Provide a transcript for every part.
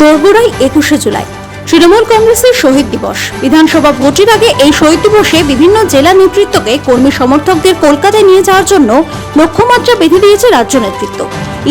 দোরগোড়ায় একুশে জুলাই। তৃণমূল কংগ্রেসের শহীদ দিবস। বিধানসভা ভোটের আগে এই শহীদ দিবসে বিভিন্ন জেলা নেতৃত্বকে কর্মী সমর্থকদের কলকাতায় নিয়ে যাওয়ার জন্য লক্ষ্যমাত্রা বেঁধে দিয়েছে রাজ্য নেতৃত্ব।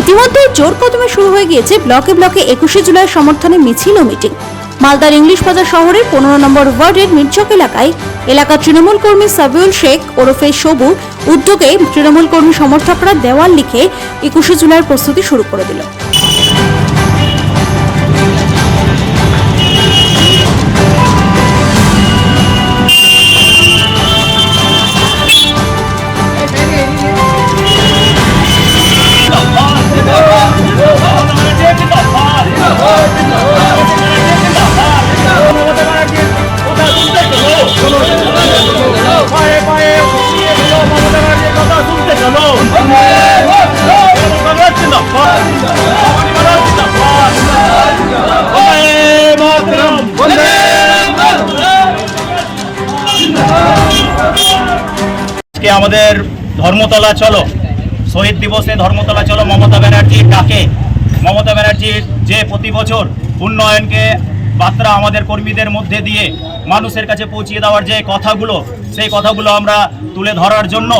ইতিমধ্যে জোর কদমে শুরু হয়ে গিয়েছে ব্লকে ব্লকে একুশে জুলাই সমর্থনে মিছিল ও মিটিং। মালদার ইংলিশ বাজার শহরের পনেরো নম্বর ওয়ার্ডের মির্চক এলাকায় এলাকার তৃণমূল কর্মী সাবিউল শেখ ওরফে সবুর উদ্যোগে তৃণমূল কর্মী সমর্থকরা দেওয়াল লিখে একুশে জুলাইয়ের প্রস্তুতি শুরু করে দিল। আজকে আমাদের ধর্মতলা, চলো। শহীদ দিবসে ধর্মতলা, চলো। মমতা ব্যানার্জির ডাকে। মমতা ব্যানার্জির যে প্রতি বছর উন্নয়নকে বার্তা আমাদের কর্মীদের মধ্যে দিয়ে মানুষের কাছে পৌঁছিয়ে দেওয়ার যে কথাগুলো, সেই কথাগুলো আমরা তুলে ধরার জন্য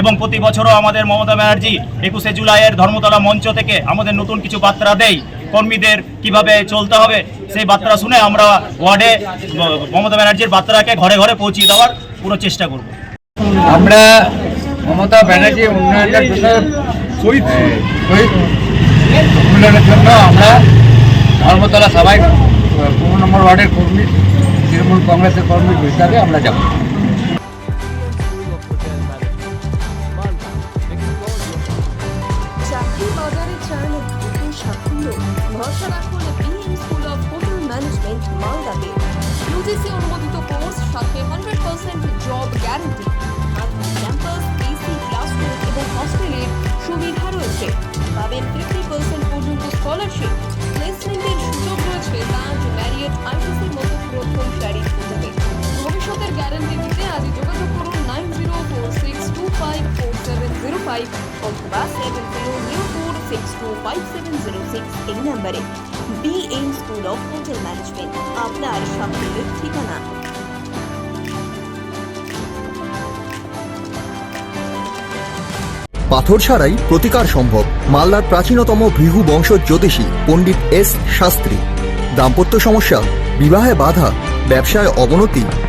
এবং প্রতি বছরও আমাদের মমতা ব্যানার্জি একুশে জুলাইয়ের ধর্মতলা মঞ্চ থেকে আমাদের নতুন কিছু বার্তা দেয়। কর্মীদের কীভাবে চলতে হবে, সেই বার্তা শুনে আমরা ওয়ার্ডে মমতা ব্যানার্জির বার্তাকে ঘরে ঘরে পৌঁছিয়ে দেওয়ার পুরো চেষ্টা করব। আমরা মমতা ব্যানার্জি উন্নয়নের জন্য শহীদ। শহীদ উন্নয়নের জন্য আমরা ধর্মতলা সবাই পনেরো নম্বর ওয়ার্ডের কর্মী তৃণমূল কংগ্রেসের কর্মী হিসাবে আমরা যাব। ভরসা রাখুন স্কুল অফ হোটেল ম্যানেজমেন্ট মালদাতে। ইউজিসি অনুমোদিত এই নাম্বারে স্কুল অফ হোটেল ম্যানেজমেন্ট আপনার ঠিকানা। পাথর ছাড়াই প্রতিকার সম্ভব মালদার প্রাচীনতম ভৃহু বংশ জ্যোতিষী পণ্ডিত এস শাস্ত্রী। দাম্পত্য সমস্যা, বিবাহে বাধা, ব্যবসায় অবনতি